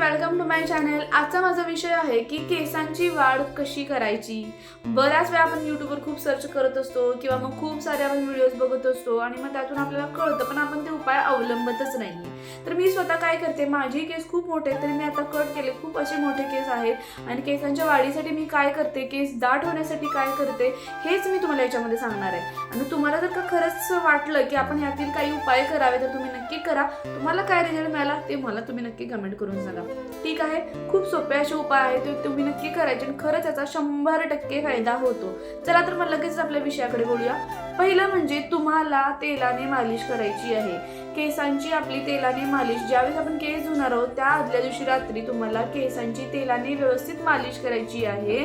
Welcome to my channel आजचा माझा विषय आहे की केसांची वाढ कशी करायची? बऱ्याच वेळा आपण यूट्यूबवर खूप सर्च करत असतो किंवा मग खूप सारे आपण व्हिडिओज बघत असतो आणि मग त्यातून आपल्याला कळतं पण आपण ते उपाय अवलंबतच नाही तर मी स्वतः काय करते माझे केस खूप मोठे आहेत तरी मी आता कट केले. खूप असे मोठे केस आहेत. आणि केसांच्या वाढीसाठी मी काय करते केस दाट होण्यासाठी काय करते हेच मी तुम्हाला याच्यामध्ये सांगणार आहे. आणि तुम्हाला जर का खरंच वाटलं की आपण यातील काही उपाय करावे तर तुम्ही नक्की करा. तुम्हाला काय रिझल्ट मिळाला ते मला तुम्ही नक्की कमेंट करून सांगा. ठीक आहे? खूप सोपे असे उपाय आहेत ते तुम्ही नक्की करायचे. आणि खरंच याचा शंभर टक्के फायदा होतो. चला तर मग लगेच आपल्या विषयाकडे बोलूया. पहिलं म्हणजे तुम्हाला तेलाने मालिश करायची आहे. केसांची आपली तेलाने मालिश ज्यावेळेस आपण केस धुणार आहोत त्या आदल्या दिवशी रात्री तुम्हाला केसांची तेलाने व्यवस्थित मालिश करायची आहे.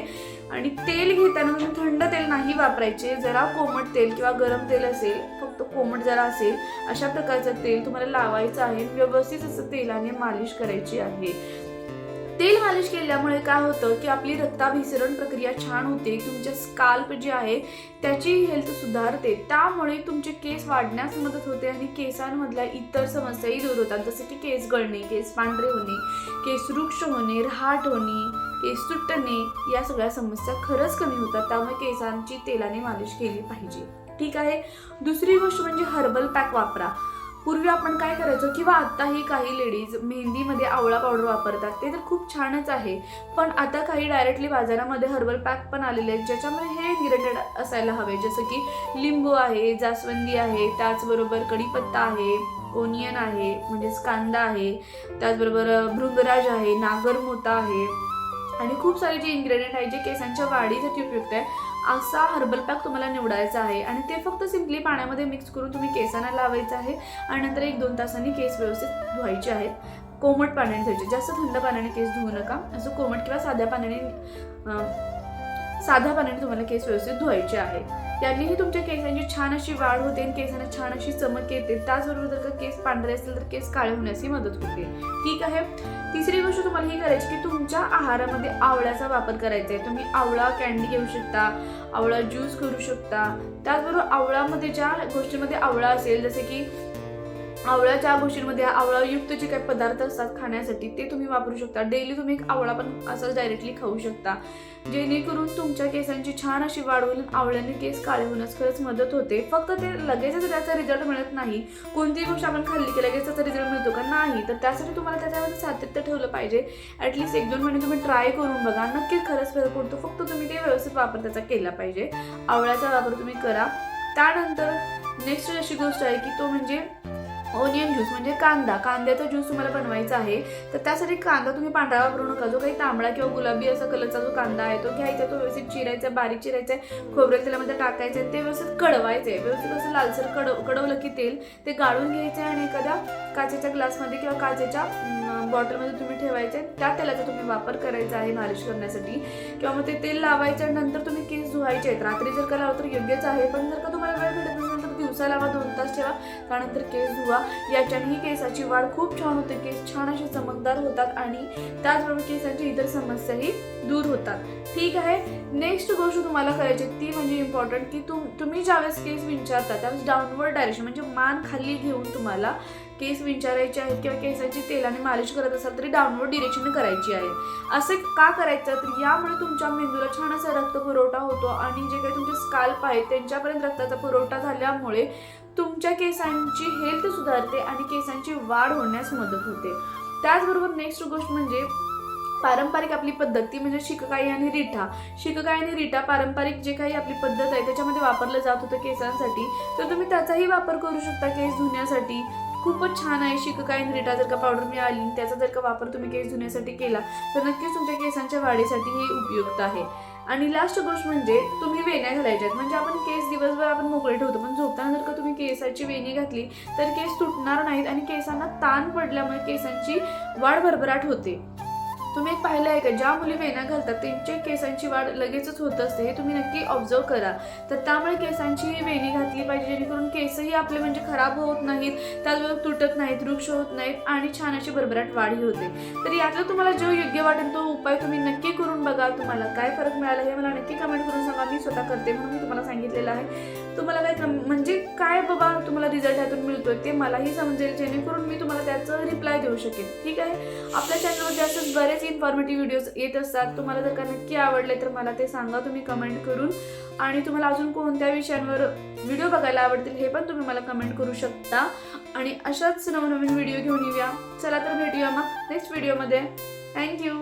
आणि तेल घेताना तुम्ही थंड तेल नाही वापरायचे. जरा कोमट तेल किंवा गरम तेल असेल फक्त कोमट जरा असेल अशा प्रकारचं तेल तुम्हाला लावायचं आहे व्यवस्थित असं तेलाने मालिश करायची आहे. तेल मालिश केल्यामुळे काय होतं की आपली रक्ताभिसरण प्रक्रिया छान होते तुमच्या स्काल्प जे आहे त्याची हेल्थ सुधारते. त्यामुळे तुमचे केस वाढण्यास मदत होते आणि केसांमधल्या इतर समस्याही दूर होतात. जसं की केस गळणे केस पांढरे होणे केस वृक्ष होणे रहाट होणे केस सुटणे या सगळ्या समस्या खरंच कमी होतात. त्यामुळे केसांची तेलाने मालिश केली पाहिजे. ठीक आहे? दुसरी गोष्ट म्हणजे हर्बल पॅक वापरा. पूर्वी आपण काय करायचो किंवा आत्ताही काही लेडीज मेहंदीमध्ये आवळा पावडर वापरतात ते तर खूप छानच आहे. पण आता काही डायरेक्टली बाजारामध्ये हर्बल पॅक पण आलेले आहेत ज्याच्यामध्ये हे इन्ग्रेडियंट असायला हवे. जसं की लिंबू आहे जास्वंदी आहे त्याचबरोबर कढीपत्ता आहे ओनियन आहे म्हणजेच कांदा आहे त्याचबरोबर भृंगराज आहे नागरमोता आहे. आणि खूप सारे जे इन्ग्रेडियंट आहे जे केसांच्या वाढीसाठी उपयुक्त आहे असा हर्बल पॅक तुम्हाला निवडायचा आहे. आणि ते फक्त सिम्पली पाण्यामध्ये मिक्स करून तुम्ही केसांना लावायचं आहे. आणि नंतर एक दोन तासांनी केस व्यवस्थित धुवायचे आहेत. कोमट पाण्याने धुवायचे. जास्त थंड पाण्याने केस धुवू नका. असं कोमट किंवा साध्या पाण्याने साध्या पाण्याने तुम्हाला केस व्यवस्थित धुवायचे आहे. यांनीही तुमच्या केसांची छान अशी वाढ होते आणि केसांना छान अशी चमक येते. त्याचबरोबर जर का केस पांढरे असतील तर केस काळे होण्यासही मदत होते. ठीक आहे? तिसरी गोष्ट तुम्हाला ही करायची की तुमच्या आहारामध्ये आवळ्याचा वापर करायचा आहे. तुम्ही आवळा कॅन्डी घेऊ शकता आवळा ज्यूस करू शकता. त्याचबरोबर आवळामध्ये ज्या गोष्टीमध्ये आवळा असेल जसे की आवळ्याच्या गोष्टींमध्ये आवळायुक्त जे काही पदार्थ असतात खाण्यासाठी ते तुम्ही वापरू शकता. डेली तुम्ही एक आवळा पण असं डायरेक्टली खाऊ शकता. जेणेकरून तुमच्या केसांची छान अशी वाढ होईल आवळ्याने केस काळे होण्यास खरंच मदत होते. फक्त ते लगेचच त्याचा रिझल्ट मिळत नाही. कोणतीही गोष्ट आपण खाल्ली की लगेच त्याचा रिझल्ट मिळतो का? नाही. तर त्यासाठी तुम्हाला त्याच्यामध्ये सातत्य ठेवलं पाहिजे. ॲटलिस्ट एक दोन महिने तुम्ही ट्राय करून बघा. नक्कीच खरंच फरक पडतो. फक्त तुम्ही ते व्यवस्थित वापर त्याचा केला पाहिजे. आवळ्याचा वापर तुम्ही करा. त्यानंतर नेक्स्ट अशी गोष्ट आहे की तो म्हणजे ओनियन ज्यूस म्हणजे कांदा. कांद्याचा ज्यूस तुम्हाला बनवायचा आहे. तर त्यासाठी कांदा तुम्ही पांढरा वापरू नका. जो काही तांबडा किंवा गुलाबी असा कलरचा जो कांदा आहे तो घ्यायचा तो व्यवस्थित चिरायचा बारीक चिरायचा आहे. खोबऱ्या तेलामध्ये टाकायचं आहे. ते व्यवस्थित कडवायचं आहे. व्यवस्थित असं लालसर कडव कडवलं की तेल ते गाळून घ्यायचं आहे आणि एखाद्या काचेच्या ग्लासमध्ये किंवा काचेच्या बॉटलमध्ये तुम्ही ठेवायचे. त्या तेलाचा तुम्ही वापर करायचा आहे मालिश करण्यासाठी. किंवा मग ते तेल लावायचं आणि नंतर तुम्ही केस धुवायचे आहेत. रात्री जर का लावलं तर योग्यच आहे. पण जर का तुम्हाला वेळ भेटत नसेल दिवसा लावा दोन तास ठेवा. त्यानंतर केस धुवा. याच्यानेही केसाची वाढ खूप छान होते. केस छान असे चमकदार होतात आणि त्याचबरोबर केसांची इतर समस्याही दूर होतात. ठीक आहे. नेक्स्ट गोष्ट तुम्हाला करायची ती म्हणजे इम्पॉर्टंट की तुम तुम्ही ज्यावेळेस केस विंचारता त्यावेळेस डाऊनवर्ड डायरेक्शन म्हणजे मान खाली घेऊन तुम्हाला केस विंचारायचे आहेत किंवा केसांची तेलाने मालिश करत असाल तरी डाऊनवर्ड डिरेक्शन करायची आहे. असे का करायचं? तर यामुळे तुमच्या मेंदूला छान असा रक्त पुरवठा होतो आणि जे काही तुमचे स्काल्प आहेत त्यांच्यापर्यंत रक्ताचा पुरवठा झाल्यामुळे तुमच्या केसांची हेल्थ सुधारते आणि केसांची वाढ होण्यास मदत होते. त्याचबरोबर नेक्स्ट गोष्ट म्हणजे पारंपरिक आपली पद्धत ती म्हणजे शिककाई आणि रिठा. शिककाई आणि रिठा पारंपरिक जे काही आपली पद्धत आहे त्याच्यामध्ये वापरलं जात होतं केसांसाठी. तर तुम्ही त्याचाही वापर करू शकता केस धुण्यासाठी. खूपच छान आहे शिक काय रिटा जर का पावडर मिळाली त्याचा जर का वापर तुम्ही केस धुण्यासाठी केला तर नक्कीच तुमच्या केसांच्या वाढीसाठी हे उपयुक्त आहे. आणि लास्ट गोष्ट म्हणजे तुम्ही वेण्या घालायच्यात. म्हणजे आपण केस दिवसभर आपण मोकळे ठेवतो पण झोपताना जर का तुम्ही केसाची वेणी घातली तर केस तुटणार नाहीत आणि केसांना ताण पडल्यामुळे केसांची वाढ भरभराट होते. तुम्ही एक पाहिलं आहे का? ज्या मुली वेण्या घालतात त्यांच्या केसांची वाढ लगेचच होत असते हे तुम्ही नक्की ऑब्झर्व करा. तर त्यामुळे केसांची वेणी घातली पाहिजे जेणेकरून केसही आपले म्हणजे खराब होत नाहीत त्याचबरोबर तुटत नाहीत वृक्ष होत नाहीत आणि छान अशी भरभराट वाढही होते. तर यातलं तुम्हाला जो योग्य वाटेल तो उपाय तुम्ही नक्की बघा तुम्हाला काय फरक मिळाला हे मला नक्की कमेंट करून सांगा. मी स्वतः करते म्हणून मी तुम्हाला सांगितलेलं आहे. तुम्हाला काय म्हणजे काय बाबा तुम्हाला रिझल्ट ह्यातून मिळतोय ते मलाही समजेल जेणेकरून मी तुम्हाला त्याचं रिप्लाय देऊ शकेन. ठीक आहे? आपल्या चॅनलवरती असेच बरेच इन्फॉर्मेटिव्ह व्हिडिओज येत असतात. तुम्हाला जर का नक्की आवडले तर मला ते सांगा तुम्ही कमेंट करून. आणि तुम्हाला अजून कोणत्या विषयांवर व्हिडिओ बघायला आवडतील हे पण तुम्ही मला कमेंट करू शकता. आणि अशाच नवनवीन व्हिडिओ घेऊन येऊया. चला तर भेटूया मग नेक्स्ट व्हिडिओमध्ये थँक्यू